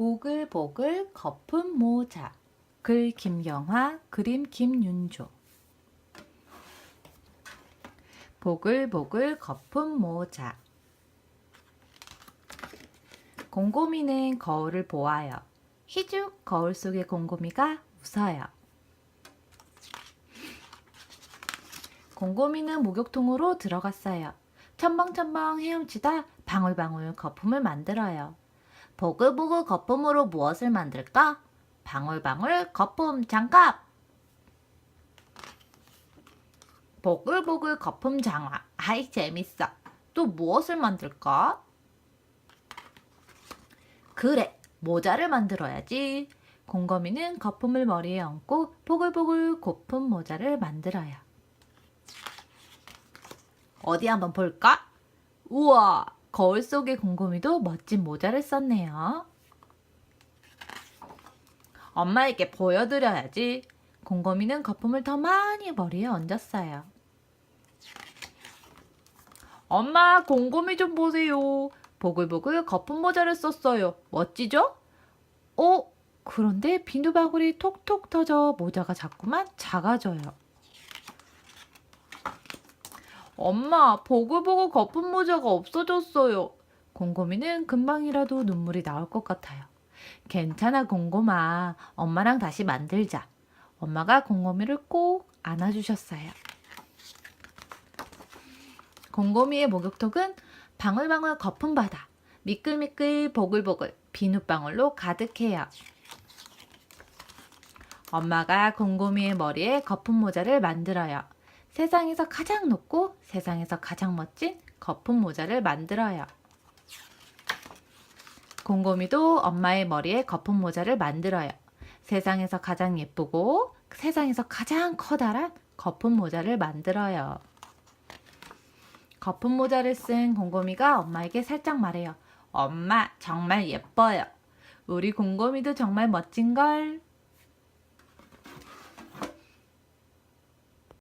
보글보글 거품 모자 글 김경화 그림 김윤조 보글보글 거품 모자 곰곰이는 거울을 보아요. 희죽 거울 속의 곰곰이가 웃어요. 곰곰이는 목욕통으로 들어갔어요. 첨벙첨벙 헤엄치다 방울방울 거품을 만들어요. 보글보글 거품으로 무엇을 만들까? 방울방울 거품 장갑! 보글보글 거품 장화. 아이, 재밌어. 또 무엇을 만들까? 그래, 모자를 만들어야지. 곰곰이는 거품을 머리에 얹고 보글보글 거품 모자를 만들어요. 어디 한번 볼까? 우와, 거울 속의 곰곰이도 멋진 모자를 썼네요. 엄마에게 보여드려야지. 곰곰이는 거품을 더 많이 머리에 얹었어요. 엄마, 곰곰이 좀 보세요. 보글보글 거품 모자를 썼어요. 멋지죠? 어? 그런데 비누바구리 톡톡 터져 모자가 자꾸만 작아져요. 엄마, 보글보글 거품 모자가 없어졌어요. 곰곰이는 금방이라도 눈물이 나올 것 같아요. 괜찮아, 곰곰아. 엄마랑 다시 만들자. 엄마가 곰곰이를 꼭 안아주셨어요. 곰곰이의 목욕통은 방울방울 거품 바다, 미끌미끌 보글보글 비눗방울로 가득해요. 엄마가 곰곰이의 머리에 거품 모자를 만들어요. 세상에서 가장 높고 세상에서 가장 멋진 거품 모자를 만들어요. 곰곰이도 엄마의 머리에 거품 모자를 만들어요. 세상에서 가장 예쁘고 세상에서 가장 커다란 거품 모자를 만들어요. 거품 모자를 쓴 곰곰이가 엄마에게 살짝 말해요. 엄마, 정말 예뻐요. 우리 곰곰이도 정말 멋진걸.